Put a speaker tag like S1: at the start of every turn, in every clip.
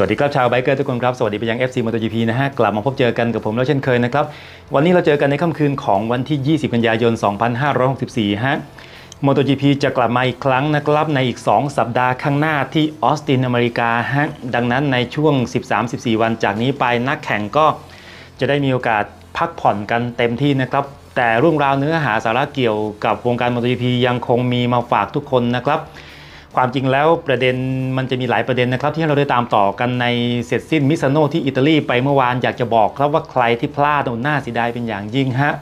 S1: สวัสดีครับชาวไบเกอร์ทุกคนครับ สวัสดีไปยัง FC MotoGP นะฮะ กลับมาพบเจอกันกับผมแล้วเช่นเคยนะครับ วันนี้เราเจอกันในค่ำคืนของวันที่ 20 กันยายน 2564 ฮะ MotoGP จะกลับมาอีกครั้งนะครับ ในอีก 2 สัปดาห์ข้างหน้าที่ออสตินอเมริกาฮะ ดังนั้นในช่วง 13-14 วันจากนี้ไปนักแข่งก็จะได้มีโอกาสพักผ่อนกันเต็มที่นะครับ แต่เรื่องราวเนื้อหาสาระเกี่ยวกับวงการ MotoGP ยังคงมีมาฝากทุกคนนะครับ ความจริงแล้วประเด็นมันจะมีหลายประเด็นนะครับที่เราได้ตามต่อกันในเสร็จสิ้นมิซานโนที่อิตาลีไปเมื่อวานอยากจะบอกครับว่าใครที่พลาดน่าเสียดายเป็นอย่างยิ่งฮะ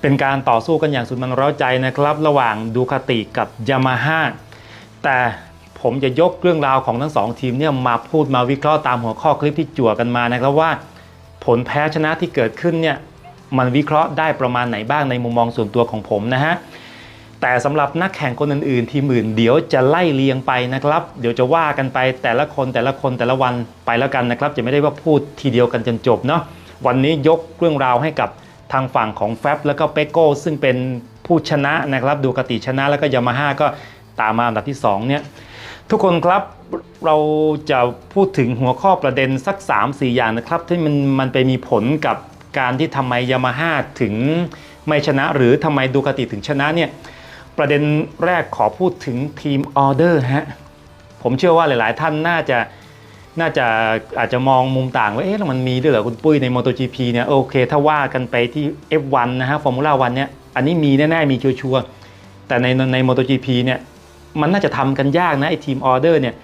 S1: เป็นการต่อสู้กันอย่างสุดมันร้าใจนะครับ ระหว่างดูคาติกับยามาฮ่าแต่ผมจะยกเรื่องราวของทั้งสองทีมเนี่ยมาพูดมาวิเคราะห์ตามหัวข้อคลิปที่จั่วกันมานะครับว่า ผลแพ้ชนะที่เกิดขึ้นเนี่ยมันวิเคราะห์ได้ประมาณไหนบ้างในมุมมองส่วนตัวของผมนะฮะ แต่สำหรับนักแข่งคนอื่นๆ ทีมอื่นเดี๋ยวจะไล่เลียงไปนะครับ เดี๋ยวจะว่ากันไปแต่ละคนแต่ละคนแต่ละวันไปแล้วกันนะครับ จะไม่ได้ว่าพูดทีเดียวกันจนจบเนาะวันนี้ยกเรื่องราวให้กับทางฝั่งของแฟบแล้วก็เปโก้ซึ่งเป็นผู้ชนะนะครับ ดูกติชนะแล้วก็ยามาฮ่าก็ตามมาอันดับที่2เนี่ยทุกคนครับเราจะพูดถึงหัวข้อประเด็นสัก 3-4 อย่างนะครับ ที่มันมันไปมีผลกับการที่ทำไมยามาฮ่าถึงไม่ชนะ หรือทำไมดูคาติถึงชนะเนี่ย ประเด็นแรกขอพูดถึงทีมออเดอร์ฮะผมเชื่อว่าหลาย ๆ ท่านน่าจะน่าจะอาจจะมองมุมต่างว่าเอ๊ะแล้วมันมีด้วยเหรอคุณปุ้ยใน MotoGP เนี่ยโอเค ถ้าว่ากันไปที่ F1 นะฮะฟอร์มูล่าวันเนี่ยอันนี้มีแน่ ๆ มีชัวร์แต่ในใน MotoGP เนี่ยมันน่าจะทำกันยากนะไอ้ทีมออเดอร์เนี่ย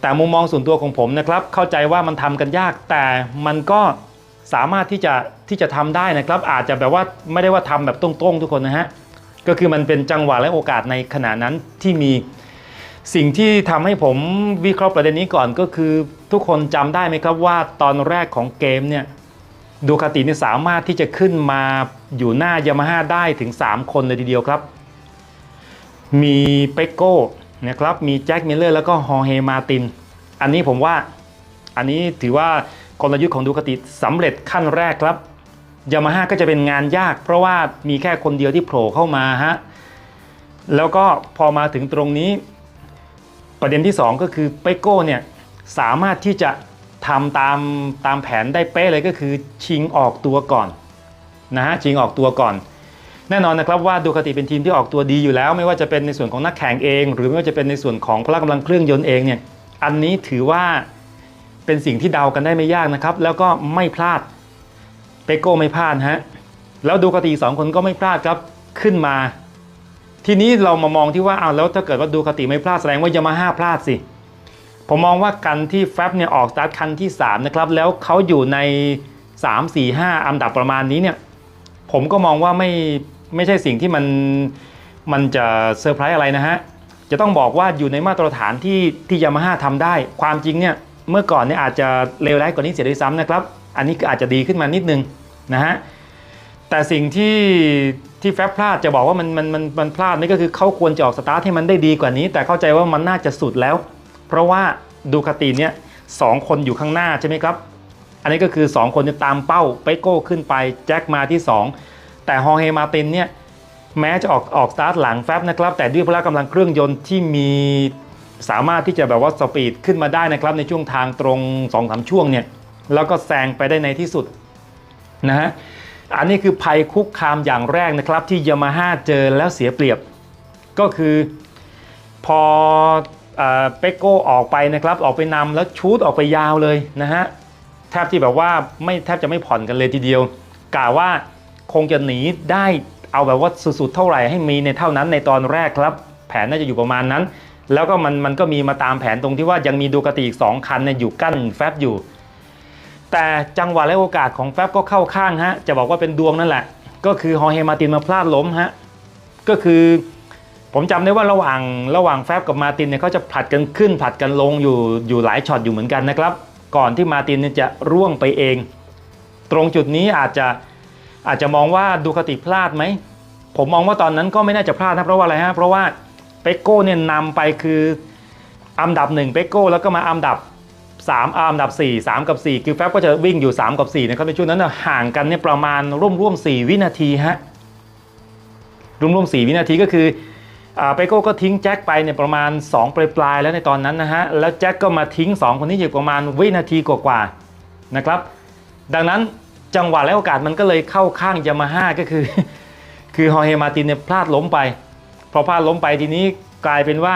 S1: แต่มุมมองส่วนตัวของผมนะครับเข้าใจว่ามันทำกันยาก แต่มันก็สามารถที่จะที่จะทำได้นะครับ อาจจะแบบว่าไม่ได้ว่าทำแบบตรงๆ ทุกคนนะฮะ ก็คือมันเป็นจังหวะและโอกาสในขณะนั้นที่มีสิ่งที่ทำให้ผมวิเคราะห์ประเด็นนี้ก่อนก็คือ ทุกคนจำได้ไหมครับว่าตอนแรกของเกมเนี่ยดูคาตินี่สามารถที่จะขึ้นมาอยู่หน้ายามาฮ่าได้ถึง 3 คนเลยทีเดียวครับ มีเปโก้นะครับมีแจ็คมิลเลอร์แล้วก็ฮอร์เฮมาติน อันนี้ผมว่าอันนี้ถือว่ากลยุทธ์ของดูคาติสำเร็จขั้นแรกครับ ยามาฮ่าก็จะเป็นงานยาก เพราะว่ามีแค่คนเดียวที่โผล่เข้ามาฮะแล้วก็พอมาถึงตรงนี้ ประเด็นที่ 2 ก็คือเปโก้เนี่ยสามารถที่จะทำตามตามแผนได้เป๊ะเลยก็คือชิงออกตัวก่อนนะฮะชิงออกตัวก่อน แน่นอนนะครับว่าดูคาติเป็นทีมที่ออกตัวดีอยู่แล้ว ไม่ว่าจะเป็นในส่วนของนักแข่งเอง หรือไม่ว่าจะเป็นในส่วนของพละกำลังเครื่องยนต์เองเนี่ยอันนี้ถือว่าเป็นสิ่งที่เดากันได้ไม่ยากนะครับ แล้วก็ไม่พลาด เปโก้ไม่พลาดฮะ แล้วดูกาติสองคนก็ไม่พลาดครับขึ้นมา ทีนี้เรามามองที่ว่าเอาแล้วถ้าเกิดว่าดูคาติไม่พลาดแสดงว่ายามาฮ่าพลาดสิ ผมมองว่ากันที่แฟบเนี่ยออกสตาร์ทคันที่ 3 นะครับ แล้วเขาอยู่ใน 3 4 5 อันดับประมาณนี้เนี่ย ผมก็มองว่าไม่ไม่ใช่สิ่งที่มันมันจะเซอร์ไพรส์อะไรนะฮะ จะต้องบอกว่าอยู่ในมาตรฐานที่ที่ยามาฮ่าทำได้ ความจริงเนี่ยเมื่อก่อนเนี่ยอาจจะเลวร้ายกว่านี้เสียด้วยซ้ำนะครับ อันนี้ก็อาจจะดีขึ้นมานิดนึงนะฮะแต่สิ่งที่ที่แฟบพลาดจะบอกว่ามันมันมันมันพลาดนี่ก็คือเขาควรจะออกสตาร์ทให้มันได้ดีกว่านี้ แต่เข้าใจว่ามันน่าจะสุดแล้ว เพราะว่าดูคาติเนี่ยสองคนอยู่ข้างหน้าใช่ไหมครับ อันนี้ก็คือ 2 คนจะตามเป้าเปโก้ขึ้นไปแจ็คมาที่ 2 แต่ฮอร์เฮมาตินเนี่ยแม้จะออกออกสตาร์ทหลังแฟบนะครับ แต่ด้วยพละกำลังเครื่องยนต์ที่มีสามารถที่จะแบบว่าสปีดขึ้นมาได้นะครับในช่วงทางตรง2อสช่วงเนี่ย แล้วก็แซงไปได้ในที่สุดนะฮะอันนี้คือภัยคุกคามอย่างแรกนะครับ ที่ยามาฮ่าเจอแล้วเสียเปรียบ ก็คือพอเปโก้ออกไปนะครับออกไปนำแล้วชูดออกไปยาวเลยนะฮะแทบที่แบบว่าไม่แทบจะไม่ผ่อนกันเลยทีเดียวกล่าวว่าคงจะหนีได้เอาแบบว่าสุดๆเท่าไหร่ให้มีในเท่านั้นในตอนแรกครับ แผนน่าจะอยู่ประมาณนั้น แล้วก็มันมันก็มีมาตามแผนตรงที่ว่ายังมีดูกติอีก2คันเนี่ยอยู่กั้นแฟบอยู่ แต่จังหวะและโอกาสของแฟบก็เข้าข้างฮะจะบอกว่าเป็นดวงนั่นแหละ ก็คือฮอเฮมาตินมาพลาดล้มฮะก็คือผมจำได้ว่าระหว่างระหว่างแฟบกับมาตินเนี่ยเขาจะผลัดกันขึ้นผลัดกันลงอยู่อยู่หลายช็อตอยู่เหมือนกันนะครับ ก่อนที่มาตินเนี่ยจะร่วงไปเอง ตรงจุดนี้อาจจะอาจจะมองว่าดูคติพลาดไหมผมมองว่าตอนนั้นก็ไม่น่าจะพลาดนะเพราะว่าอะไรฮะเพราะว่าเปโก้เนี่ยนำไปคืออันดับ1เปโก้แล้วก็มาอันดับ 3อันดับ 4 3 กับ4คือแฟบก็จะวิ่งอยู่ 3 กับ4นะครับในช่วงนั้นนะห่างกันเนี่ยประมาณร่วมร่วม4วินาทีฮะร่วมร่วม4วินาทีก็คืออ่าเปโก้ก็ทิ้งแจ็คไปเนี่ยประมาณ 2 ปลายปลายแล้วในตอนนั้นนะฮะแล้วแจ็คก็มาทิ้ง 2 คนนี้อยู่ประมาณวินาทีกว่าๆนะครับ ดังนั้นจังหวะและโอกาสมันก็เลยเข้าข้างยามาฮ่าก็คือ คือฮอร์เฮมาร์ตินเนี่ยพลาดล้มไปพอพลาดล้มไปทีนี้กลายเป็นว่า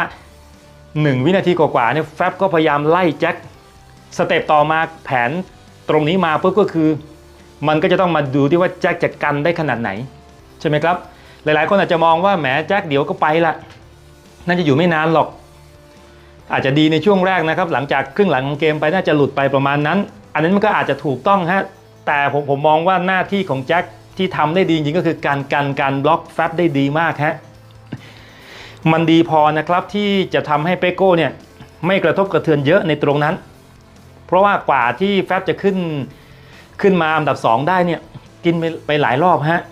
S1: 1 วินาทีกว่าๆเนี่ยแฟบก็พยายามไล่แจ็ค สเต็ปต่อมาแผนตรงนี้มาปุ๊บก็คือ มันก็จะต้องมาดูที่ว่าแจ็คจะกันได้ขนาดไหน ใช่ไหมครับ หลายๆ คนอาจจะมองว่าแหมแจ็คเดี๋ยวก็ไปละน่าจะอยู่ไม่นานหรอก อาจจะดีในช่วงแรกนะครับ หลังจากครึ่งหลังของเกมไปน่าจะหลุดไปประมาณนั้น อันนั้นมันก็อาจจะถูกต้องฮะแต่ผมผมมองว่าหน้าที่ของแจ็คที่ทำได้ดีจริงๆก็คือการกันการบล็อกแฟบได้ดีมากฮะมันดีพอนะครับที่จะทำให้เปโก้เนี่ยไม่กระทบกระเทือนเยอะในตรงนั้น เพราะว่ากว่าที่แฟบจะขึ้นขึ้นมาอันดับ 2 ได้เนี่ยกินไปไปหลายรอบฮะ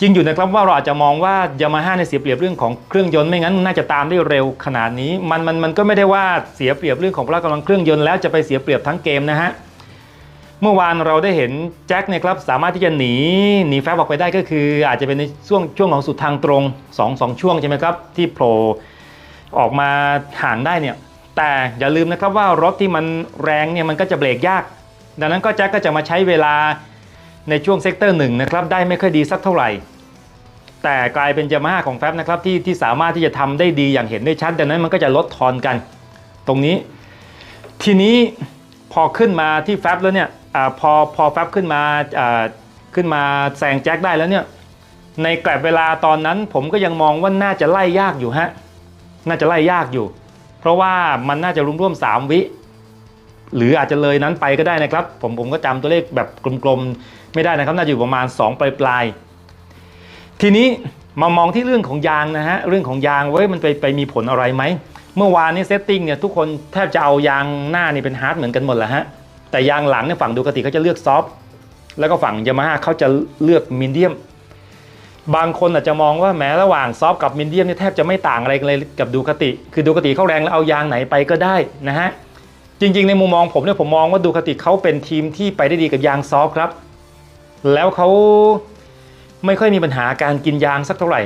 S1: จริงอยู่นะครับว่าเราอาจจะมองว่ายามาฮ่าในเสียเปรียบเรื่องของเครื่องยนต์ไม่งั้นน่าจะตามได้เร็วขนาดนี้มันมันมันก็ไม่ได้ว่าเสียเปรียบเรื่องของพละกำลังเครื่องยนต์แล้วจะไปเสียเปรียบทั้งเกมนะฮะเมื่อวานเราได้เห็นแจ็คเนี่ยครับสามารถที่จะหนีหนีแฟบออกไปได้ก็คือ อาจจะเป็นในช่วงช่วงของสุดทางตรง2อสองช่วงใช่ไหมครับที่โผล่ออกมาห่างได้เนี่ย แต่อย่าลืมนะครับว่ารถที่มันแรงเนี่ยมันก็จะเบรกยาก ดังนั้นก็แจ็คก็จะมาใช้เวลาในช่วงเซกเตอร์หนึ่งนะครับได้ไม่ค่อยดีสักเท่าไหร่ แต่กลายเป็นยามาฮ่าของแฟบนะครับที่ที่สามารถที่จะทำได้ดีอย่างเห็นได้ชัดดังนั้นมันก็จะลดทอนกัน ตรงนี้ ทีนี้พอขึ้นมาที่แฟบแล้วเนี่ยอพอพอแฟบขึ้นมาอ่าขึ้นมาแซงแจ็คได้แล้วเนี่ยในแกลบเวลาตอนนั้นผมก็ยังมองว่าน่าจะไล่ยากอยู่ฮะน่าจะไล่ยากอยู่ เพราะว่ามันน่าจะรวมร่วม3วิ หรืออาจจะเลยนั้นไปก็ได้นะครับ ผมผมก็จำตัวเลขแบบกลมๆไม่ได้นะครับ น่าจะอยู่ประมาณ 2 ปลายปลายทีนี้มามองที่เรื่องของยางนะฮะเรื่องของยางเว้ยมันไปไปมีผลอะไรไหมเมื่อวานนี้เซตติ้งเนี่ยทุกคนแทบจะเอายางหน้านี่เป็นฮาร์ดเหมือนกันหมดแหละฮะแต่ยางหลังเนี่ยฝั่งดูกติเขาจะเลือกซอฟต์แล้วก็ฝั่งยามาฮ่าเขาจะเลือกมีเดียม บางคนอาจจะมองว่าแม้ระหว่างซอฟกับมีเดียมเนี่ยแทบจะไม่ต่างอะไรเลยกับดูคติ คือดูคติเขาแรงแล้วเอายางไหนไปก็ได้นะฮะจริงๆ ในมุมมองผมเนี่ยผมมองว่าดูคติเขาเป็นทีมที่ไปได้ดีกับยางซอฟครับ แล้วเขาไม่ค่อยมีปัญหาการกินยางสักเท่าไหร่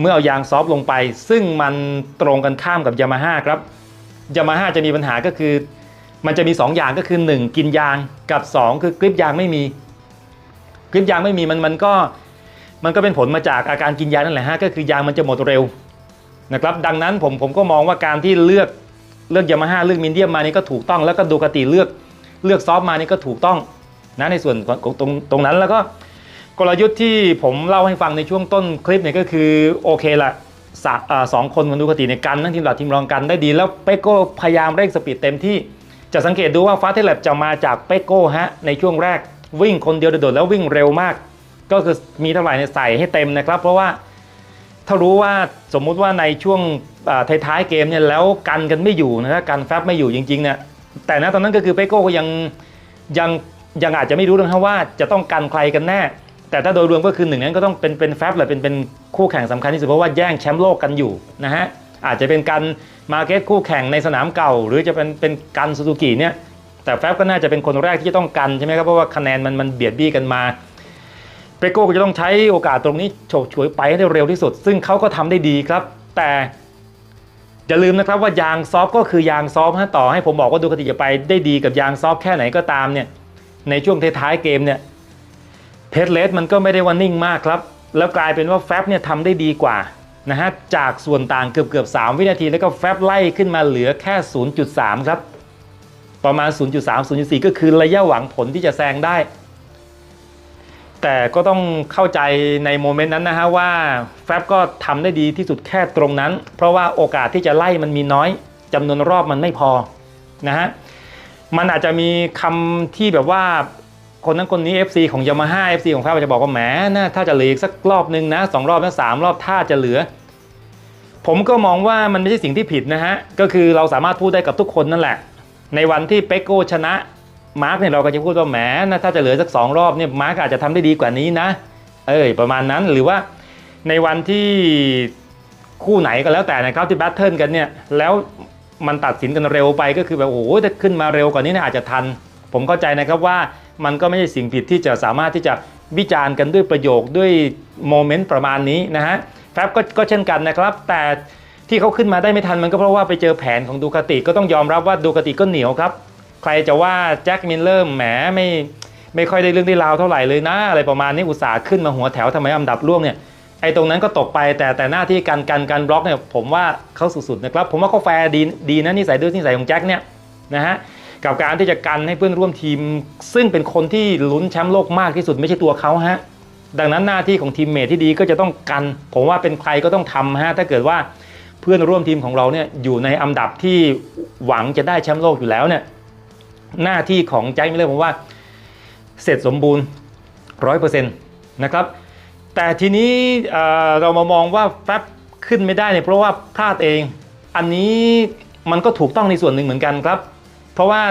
S1: เมื่อเอายางซอฟลงไป ซึ่งมันตรงกันข้ามกับยามาฮ่าครับยามาฮ่าจะมีปัญหาก็คือ มันจะมี 2 อย่างก็คือ 1 กินยางกับ 2 คือกริปยางไม่มีกริปยางไม่มีมันมันก็ มันก็เป็นผลมาจากอาการกินยานั่นแหละฮะก็คือยางมันจะหมดเร็วนะครับดังนั้นผมผมก็มองว่าการที่เลือกเลือกยามาฮ่าเลือกมินเดียมมานี่ก็ถูกต้องแล้วก็ดูคติเลือกเลือกซอฟมานี่ก็ถูกต้องนะในส่วนของตรงตรงนั้นแล้วก็กลยุทธ์ที่ผมเล่าให้ฟังในช่วงต้นคลิปเนี่ยก็คือโอเคละสอสองคนมันดูคติในกันทั้งทีมหลักทีมรองกันได้ดี แล้วเปโก้พยายามเร่งสปีดเต็มที่จะสังเกตดูว่าฟ้าเทเลบจะมาจากเปโก้ฮะในช่วงแรกวิ่งคนเดียวโดดแล้ววิ่งเร็วมาก ก็คือมีเท่าไหร่เนี่ยใส่ให้เต็มนะครับ เพราะว่าถ้ารู้ว่าสมมุติว่าในช่วงท้ายๆเกมเนี่ยแล้วกันกันไม่อยู่นะกันแฟบไม่อยู่จริงๆเนี่ยแต่ณตอนนั้นก็คือเปโก้ก็ยังยังยังอาจจะไม่รู้นะครับว่าจะต้องกันใครกันแน่ แต่ถ้าโดยรวมก็คือหนึ่งนั้นก็ต้องเป็นเป็นแฟบแหละเป็นเป็นคู่แข่งสำคัญที่สุดเพราะว่าแย่งแชมป์โลกกันอยู่นะฮะอาจจะเป็นการมาเก็ตคู่แข่งในสนามเก่า หรือจะเป็นเป็นกันซูซูกิเนี่ยแต่แฟบก็น่าจะเป็นคนแรกที่จะต้องกันใช่ไหมครับเพราะว่าคะแนนมันมันเบียดบี้กันมา เปโก้ก็จะต้องใช้โอกาสตรงนี้โฉกฉวยไปให้ได้เร็วที่สุด ซึ่งเขาก็ทำได้ดีครับ แต่อย่าลืมนะครับว่ายางซอฟก็คือยางซอฟฮะต่อให้ผมบอกว่าดูคติจะไปได้ดีกับยางซอฟแค่ไหนก็ตามเนี่ยในช่วงท้ายๆเกมเนี่ยเพชรเลสมันก็ไม่ได้ว่านิ่งมากครับแล้วกลายเป็นว่าแฟบเนี่ยทำได้ดีกว่านะฮะจากส่วนต่างเกือบเกือบๆ3วินาที แล้วก็แฟบไล่ขึ้นมาเหลือแค่ 0.3 ครับ ประมาณ 0.3 0.4 ก็คือระยะหวังผลที่จะแซงได้ แต่ก็ต้องเข้าใจในโมเมนต์นั้นนะฮะว่าแฟบก็ทำได้ดีที่สุดแค่ตรงนั้น เพราะว่าโอกาสที่จะไล่มันมีน้อยจำนวนรอบมันไม่พอนะฮะมันอาจจะมีคำที่แบบว่าคนนั้นคนนี้ FC ของ Yamaha FC ของแฟบอาจจะบอกว่าแหมนะถ้าจะเหลืออีกสักรอบนึงนะสองรอบนะสามรอบถ้าจะเหลือ ผมก็มองว่ามันไม่ใช่สิ่งที่ผิดนะฮะก็คือเราสามารถพูดได้กับทุกคนนั่นแหละ ในวันที่เปโก้ชนะ มาร์กเนี่ยเราก็จะพูดว่าแหมนะถ้าจะเหลือสักสองรอบเนี่ยมาร์กอาจจะทำได้ดีกว่านี้นะเอ้ยประมาณนั้นหรือว่าในวันที่คู่ไหนก็แล้วแต่นะครับที่แบทเทิลกันเนี่ยแล้วมันตัดสินกันเร็วไปก็คือแบบโอ้โหถ้าขึ้นมาเร็วกว่านี้เนี่ยอาจจะทัน ผมเข้าใจนะครับว่ามันก็ไม่ใช่สิ่งผิดที่จะสามารถที่จะวิจารณ์กันด้วยประโยคด้วยโมเมนต์ประมาณนี้นะฮะแฟบก็ก็เช่นกันนะครับ แต่ที่เขาขึ้นมาได้ไม่ทันมันก็เพราะว่าไปเจอแผนของดูคาติก็ต้องยอมรับว่าดูคาติก็เหนียวครับ ใครจะว่าแจ็คมิลเลอร์แหมไม่ไม่ค่อยได้เรื่องได้ราวเท่าไหร่เลยนะ อะไรประมาณนี้อุตส่าห์ขึ้นมาหัวแถวทำไมอันดับร่วงเนี่ยไอ้ตรงนั้นก็ตกไปแต่แต่หน้าที่การการการบล็อกเนี่ยผมว่าเขาสุดๆนะครับ ผมว่าเขาแฟร์ดีดีนะนิสัยด้วยนิสัยของแจ็คเนี่ยนะฮะกับการที่จะกันให้เพื่อนร่วมทีม ซึ่งเป็นคนที่ลุ้นแชมป์โลกมากที่สุดไม่ใช่ตัวเขาฮะดังนั้นหน้าที่ของทีมเมทที่ดีก็จะต้องกัน ผมว่าเป็นใครก็ต้องทำฮะถ้าเกิดว่าเพื่อนร่วมทีมของเราเนี่ยอยู่ในอันดับที่หวังจะได้แชมป์โลกอยู่แล้วเนี่ย หน้าที่ของแจ็คมิลเลอร์ผมว่าเสร็จสมบูรณ์ร้อยเปอร์เซ็นต์นะครับแต่ทีนี้เเรามามองว่าแฟบขึ้นไม่ได้เนี่ยเพราะว่าพลาดเอง อันนี้มันก็ถูกต้องในส่วนหนึ่งเหมือนกันครับ เพราะว่า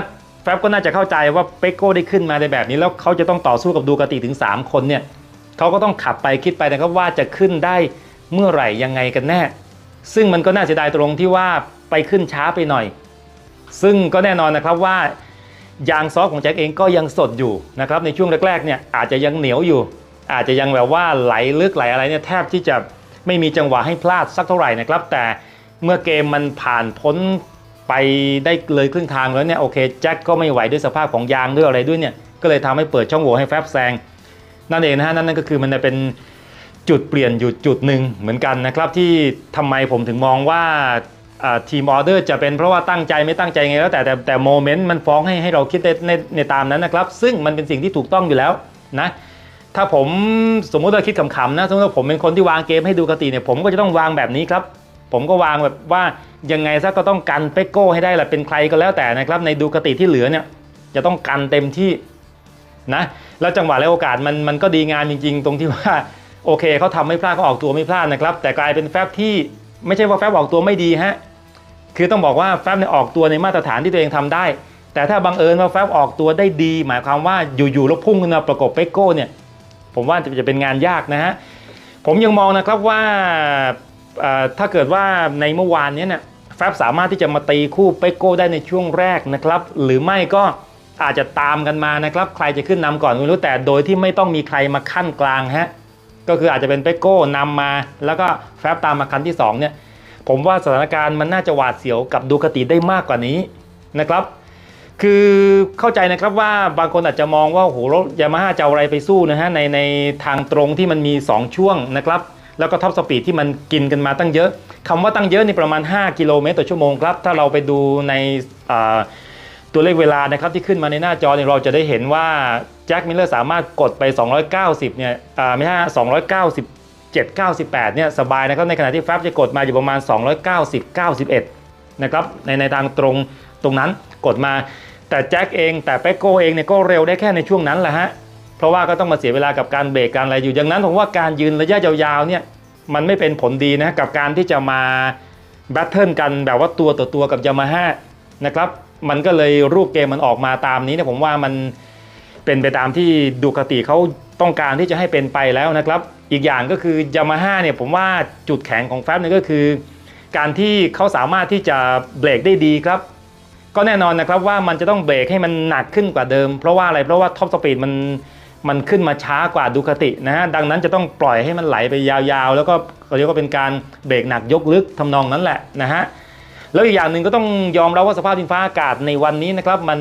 S1: แฟบก็น่าจะเข้าใจว่าเปกโก้ได้ขึ้นมาในแบบนี้ แล้วเขาจะต้องต่อสู้กับดูกติถึง 3 คนเนี่ยเขาก็ต้องขับไปคิดไปนะครับว่าจะขึ้นได้เมื่อไหร่ยังไงกันแน่ ซึ่งมันก็น่าเสียดายตรงที่ว่าไปขึ้นช้าไปหน่อย ซึ่งก็แน่นอนนะครับว่า ยางซอฟของแจ็คเองก็ยังสดอยู่นะครับในช่วงแรกๆเนี่ยอาจจะยังเหนียวอยู่ อาจจะยังแบบว่าไหลลึกไหลอะไรเนี่ยแทบที่จะไม่มีจังหวะให้พลาดสักเท่าไหร่นะครับ แต่เมื่อเกมมันผ่านพ้นไปได้เลยครึ่งทางแล้วเนี่ยโอเคแจ็คก็ไม่ไหวด้วยสภาพของยางด้วยอะไรด้วยเนี่ยก็เลยทำให้เปิดช่องโหว่ให้แฟบแซงนั่นเองนะฮะนั่นนั่นก็คือมันจะเป็นจุดเปลี่ยนอยู่จุดหนึ่งเหมือนกันนะครับที่ทำไมผมถึงมองว่า ทีมออเดอร์จะเป็นเพราะว่าตั้งใจไม่ตั้งใจไงแล้วแต่แต่แต่โมเมนต์มันฟ้องให้ให้เราคิดในในในตามนั้นนะครับ ซึ่งมันเป็นสิ่งที่ถูกต้องอยู่แล้วนะถ้าผมสมมุติว่าคิดขำๆนะสมมติว่าผมเป็นคนที่วางเกมให้ดูกติเนี่ยผมก็จะต้องวางแบบนี้ครับ ผมก็วางแบบว่ายังไงซะก็ต้องกันเปกโก้ให้ได้แหละเป็นใครก็แล้วแต่นะครับในดูกติที่เหลือเนี่ยจะต้องกันเต็มที่นะแล้วจังหวะและโอกาสมันมันก็ดีงามจริง ๆ ตรงที่ว่าโอเคเขาทำไม่พลาดเขาออกตัวไม่พลาดนะครับ แต่กลายเป็นแฟบที่ ไม่ใช่ว่าแฟบออกตัวไม่ดีฮะคือต้องบอกว่าแฟบเนี่ยออกตัวในมาตรฐานที่ตัวเองทำได้ แต่ถ้าบังเอิญว่าแฟบออกตัวได้ดี หมายความว่าอยู่ๆแล้วพุ่งขึ้นมาประกบเปกโก้เนี่ยผมว่าจะเป็นงานยากนะฮะผมยังมองนะครับว่าถ้าเกิดว่าในเมื่อวานนี้เนี่ยแฟบสามารถที่จะมาตีคู่เปกโก้ได้ในช่วงแรกนะครับ หรือไม่ก็อาจจะตามกันมานะครับ ใครจะขึ้นนำก่อนไม่รู้แต่โดยที่ไม่ต้องมีใครมาขั้นกลางฮะ ก็คืออาจจะเป็นเปโก้นำมา แล้วก็แฟบตามมาคันที่2เนี่ยผมว่าสถานการณ์มันน่าจะหวาดเสียวกับดูคติได้มากกว่านี้นะครับ คือเข้าใจนะครับว่าบางคนอาจจะมองว่าโหรถยามาฮ่าจะเอาอะไรไปสู้นะฮะในในทางตรงที่มันมี 2 ช่วงนะครับ แล้วก็ท็อปสปีดที่มันกินกันมาตั้งเยอะคำว่าตั้งเยอะนี่ประมาณ 5 กิโลเมตรต่อชั่วโมงครับ ถ้าเราไปดูในตัวเลขเวลานะครับที่ขึ้นมาในหน้าจอเนี่ยเราจะได้เห็นว่า แจ็คมิลเลอร์สามารถกดไป 290 เนี่ยไม่ใช่297 98 เนี่ยสบายนะครับในขณะที่แฟบจะกดมาอยู่ประมาณ 290 91 นะครับในในทางตรงตรงนั้นกดมา แต่แจ็คเองแต่เปกโก้เองเนี่ยก็เร็วได้แค่ในช่วงนั้นแหละฮะเพราะว่าก็ต้องมาเสียเวลากับการเบรกการอะไรอยู่อย่างนั้นผมว่าการยืนระยะยาวๆเนี่ยมันไม่เป็นผลดีนะกับการที่จะมาแบทเทิลกันแบบว่าตัวต่อตัวกับยามาฮ่านะครับมันก็เลยรูปเกมมันออกมาตามนี้เนี่ยผมว่ามัน เป็นไปตามที่ดูคติเขาต้องการที่จะให้เป็นไปแล้วนะครับ อีกอย่างก็คือยามาฮ่าเนี่ยผมว่าจุดแข็งของแฟบเนี่ยก็คือ การที่เขาสามารถที่จะเบรกได้ดีครับ ก็แน่นอนนะครับว่ามันจะต้องเบรกให้มันหนักขึ้นกว่าเดิม เพราะว่าอะไรเพราะว่าท็อปสปีดมันมันขึ้นมาช้ากว่าดูคตินะฮะดังนั้นจะต้องปล่อยให้มันไหลไปยาวๆ แล้วก็เรียกว่าเป็นการเบรกหนักยกลึกทำนองนั้นแหละนะฮะแล้วอีกอย่างหนึ่งก็ต้องยอมรับว่าสภาพดินฟ้าอากาศในวันนี้นะครับมัน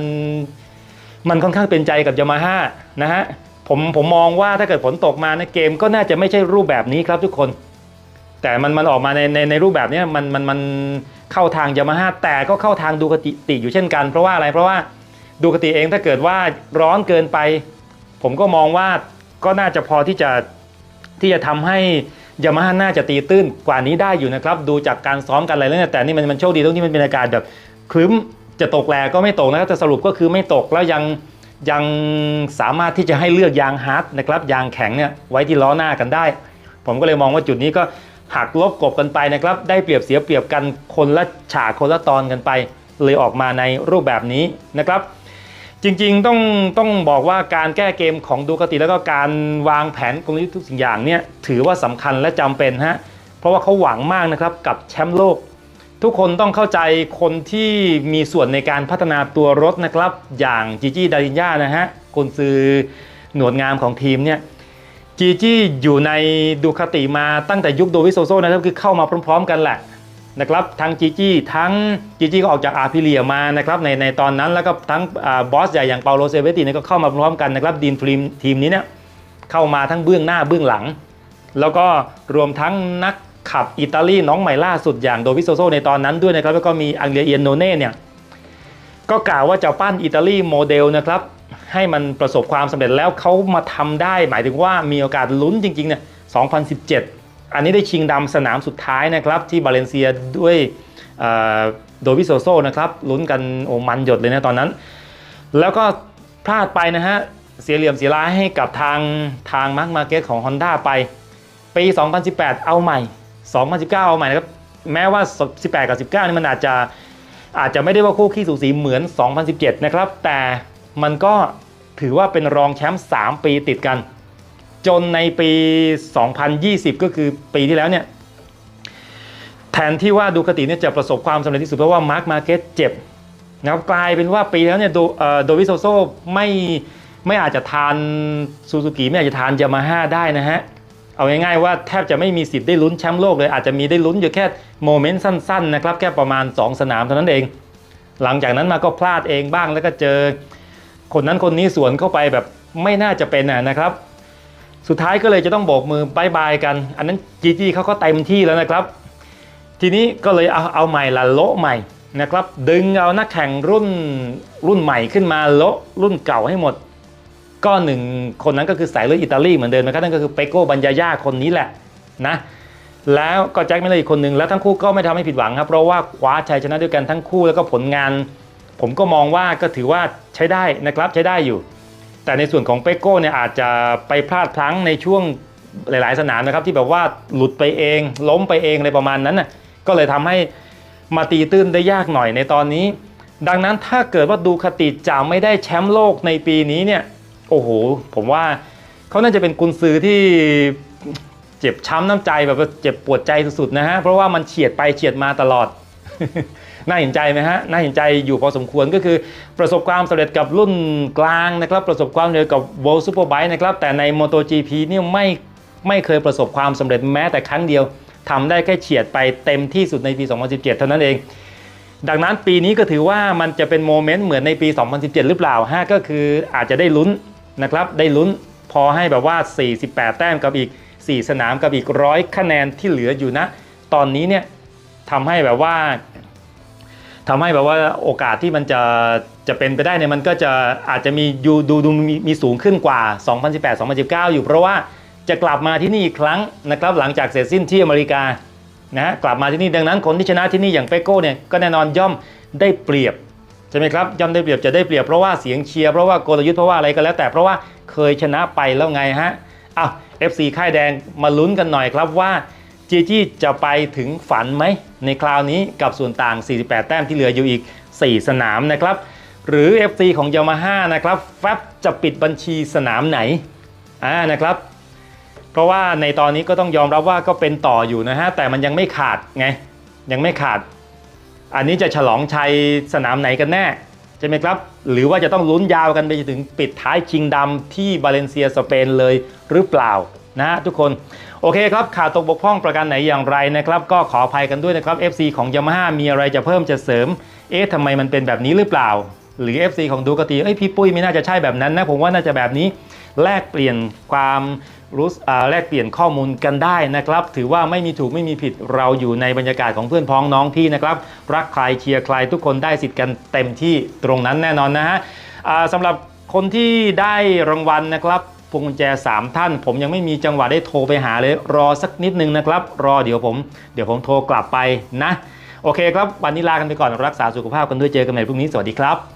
S1: มันค่อนข้างเป็นใจกับยามาฮ่านะฮะผมผมมองว่าถ้าเกิดฝนตกมาในเกมก็น่าจะไม่ใช่รูปแบบนี้ครับทุกคน แต่มันมันออกมาในในในรูปแบบนี้มันมันมันเข้าทางยามาฮ่าแต่ก็เข้าทางดูคติติอยู่เช่นกัน เพราะว่าอะไรเพราะว่าดูคติเองถ้าเกิดว่าร้อนเกินไป ผมก็มองว่าก็น่าจะพอที่จะที่จะทำให้ยามาฮ่าน่าจะตีตื้นกว่านี้ได้อยู่นะครับ ดูจากการซ้อมกันอะไรแล้วเนี่ยแต่นี่มันมันโชคดีตรงที่มันเป็นอากาศแบบคลึ้ม จะตกแรงก็ไม่ตกนะครับแต่สรุปก็คือไม่ตกแล้วยังยังสามารถที่จะให้เลือกยางฮาร์ดนะครับยางแข็งเนี่ยไว้ที่ล้อหน้ากันได้ ผมก็เลยมองว่าจุดนี้ก็หักลบกบกันไปนะครับ ได้เปรียบเสียเปรียบกันคนละฉากคนละตอนกันไป เลยออกมาในรูปแบบนี้นะครับ จริงๆต้องต้องบอกว่าการแก้เกมของดูคติแล้วก็การวางแผนกลยุทธ์ทุกสิ่งอย่างเนี่ยถือว่าสำคัญและจำเป็นฮะเพราะว่าเขาหวังมากนะครับกับแชมป์โลก ทุกคนต้องเข้าใจคนที่มีส่วนในการพัฒนาตัวรถนะครับ อย่างจีจี้ดารินยานะฮะกุนซือหนวดงามของทีมเนี่ยจีจี้อยู่ในดูคาติมาตั้งแต่ยุคโดวิโซโซนะครับคือเข้ามาพร้อม ๆ กันแหละนะครับทั้งจีจี้ทั้งจีจี้ก็ออกจากอาร์พิเลียมานะครับในในตอนนั้นแล้วก็ทั้งบอสใหญ่อย่างเปาโลเซเวติเนี่ยก็เข้ามาพร้อมกันนะครับดีนฟรีมทีมนี้เนี่ยเข้ามาทั้งเบื้องหน้าเบื้องหลัง แล้วก็รวมทั้งนัก ขับอิตาลีน้องใหม่ล่าสุดอย่างโดวิโซโซในตอนนั้นด้วยนะครับ แล้วก็มีอังเลียเอียนโนเน่เนี่ยก็กล่าวว่าจะปั้นอิตาลีโมเดลนะครับให้มันประสบความสำเร็จแล้วเขามาทำได้ หมายถึงว่ามีโอกาสลุ้นจริงๆเนี่ย 2017 อันนี้ได้ชิงดำสนามสุดท้ายนะครับ ที่บาเลนเซียด้วยโดวิโซโซนะครับลุ้นกันโอมันหยดเลยนะตอนนั้น แล้วก็พลาดไปนะฮะ เสียเหลี่ยมเสียร้ายให้กับทางทางมาร์กมาเก็ตของ Honda ไปปี 2018 เอาใหม่ 2019 เอาใหม่นะครับแม้ว่า 18 กับ 19 นี่มันอาจจะอาจจะไม่ได้ว่าคู่ขี้สูสีเหมือน 2017 นะครับ แต่มันก็ถือว่าเป็นรองแชมป์ 3 ปีติดกัน จนในปี 2020 ก็คือปีที่แล้วเนี่ย แทนที่ว่าดูคติเนี่ยจะประสบความสำเร็จที่สุดเพราะว่ามาร์คมาเก็ตเจ็บนะครับกลายเป็นว่าปีแล้วเนี่ยโดวิโซโซไม่ไม่อาจจะทานซูซูกิไม่อาจจะทานยามาฮ่าได้นะฮะ เอาง่ายๆว่าแทบจะไม่มีสิทธิ์ได้ลุ้นแชมป์โลกเลย อาจจะมีได้ลุ้นอยู่แค่โมเมนต์สั้นๆนะครับแค่ประมาณ 2 สนามเท่านั้นเอง หลังจากนั้นมาก็พลาดเองบ้างแล้วก็เจอ คนนั้นคนนี้สวนเข้าไปแบบไม่น่าจะเป็นนะครับ สุดท้ายก็เลยจะต้องโบกมือบายบายกัน อันนั้นจีจีเขาก็เต็มที่แล้วนะครับ ทีนี้ก็เลยเอาเอาใหม่ละโละใหม่นะครับ ดึงเอานักแข่งรุ่นรุ่นใหม่ขึ้นมาโละรุ่นเก่าให้หมด ก็หนึ่งคนนั้นก็คือสายเลือดอิตาลีเหมือนเดิมนะครับนั่นก็คือเปโก้บัญญาญาคนนี้แหละนะแล้วก็แจ็คไม่เลยอีกคนหนึ่งแล้วทั้งคู่ก็ไม่ทำให้ผิดหวังครับเพราะว่าคว้าชัยชนะด้วยกันทั้งคู่แล้วก็ผลงาน ผมก็มองว่าก็ถือว่าใช้ได้นะครับใช้ได้อยู่ แต่ในส่วนของเปโก้เนี่ยอาจจะไปพลาดพลั้งในช่วงหลาย ๆ สนามนะครับที่แบบว่าหลุดไปเอง ล้มไปเองอะไรประมาณนั้นน่ะก็เลยทำให้มาตีตื้นได้ยากหน่อยในตอนนี้ ดังนั้นถ้าเกิดว่าดูคติจะไม่ได้แชมป์โลกในปีนี้เนี่ย โอ้โห ผมว่าเขาน่าจะเป็นกุนซือที่เจ็บช้ำน้ำใจแบบเจ็บปวดใจสุดๆนะฮะ เพราะว่ามันเฉียดไปเฉียดมาตลอด น่าเห็นใจไหมฮะ น่าเห็นใจอยู่พอสมควรก็คือประสบความสำเร็จกับรุ่นกลางนะครับ ประสบความสำเร็จกับ World Superbike นะครับ แต่ใน MotoGP นี่ไม่ไม่เคยประสบความสำเร็จแม้แต่ครั้งเดียวทำได้แค่เฉียดไปเต็มที่สุดในปี 2017 เท่านั้นเองดังนั้นปีนี้ก็ถือว่ามันจะเป็นโมเมนต์เหมือนในปี 2017 หรือเปล่าฮะก็คืออาจจะได้ลุ้น นะครับได้ลุ้นพอให้แบบว่า 48 แต้มกับอีก 4 สนามกับอีกร้อยคะแนนที่เหลืออยู่นะ ตอนนี้เนี่ยทำให้แบบว่าทำให้แบบว่าโอกาสที่มันจะจะเป็นไปได้เนี่ยมันก็จะอาจจะมีดูดูดูมีมีสูงขึ้นกว่า 2018-2019 อยู่เพราะว่าจะกลับมาที่นี่อีกครั้งนะครับหลังจากเสร็จสิ้นที่อเมริกานะกลับมาที่นี่ดังนั้นคนที่ชนะที่นี่อย่างเปโก้เนี่ยก็แน่นอนย่อมได้เปรียบ ช่ไหมครับย่อมได้เปรียบจะได้เปรียบเพราะว่าเสียงเชียร์เพราะว่ากลยุทธ์เพราะว่าอะไรก็แล้ว แต่เพราะว่าเคยชนะไปแล้วไงฮะอ้าว FC ค่ายแดงมาลุ้นกันหน่อยครับว่าจีจี้จะไปถึงฝันไหมในคราวนี้กับส่วนต่าง 48 แต้มที่เหลืออยู่อีก 4 สนามนะครับ หรือ FC ของยามาฮ่านะครับแฟบจะปิดบัญชีสนามไหนอ่านะครับ เพราะว่าในตอนนี้ก็ต้องยอมรับว่าก็เป็นต่ออยู่นะฮะแต่มันยังไม่ขาดไงยังไม่ขาด อันนี้จะฉลองชัยสนามไหนกันแน่ใช่ไหมครับ หรือว่าจะต้องลุ้นยาวกันไปถึงปิดท้ายชิงดำที่บาเลนเซียสเปนเลยหรือเปล่านะทุกคน โอเคครับ ข่าดตกบกพร่องประการไหนอย่างไรนะครับ ก็ขออภัยกันด้วยนะครับ FC ของ Yamaha มีอะไรจะเพิ่มจะเสริม เอ๊ะทำไมมันเป็นแบบนี้หรือเปล่า หรือ FC ของดูกติเอ้ยพี่ปุ้ยไม่น่าจะใช่แบบนั้นนะ ผมว่าน่าจะแบบนี้แลกเปลี่ยนความ รู้แลกเปลี่ยนข้อมูลกันได้นะครับ ถือว่าไม่มีถูกไม่มีผิดเราอยู่ในบรรยากาศของเพื่อนพ้องน้องพี่นะครับ รักใครเชียร์ใครทุกคนได้สิทธิ์กันเต็มที่ตรงนั้นแน่นอนนะฮะสำหรับคนที่ได้รางวัลนะครับพวงกุญแจ 3 ท่าน ผมยังไม่มีจังหวะได้โทรไปหาเลย รอสักนิดนึงนะครับ รอเดี๋ยวผม เดี๋ยวผมโทรกลับไปนะ โอเคครับ วันนี้ลากันไปก่อนรักษาสุขภาพกันด้วยเจอกันใหม่พรุ่งนี้สวัสดีครับ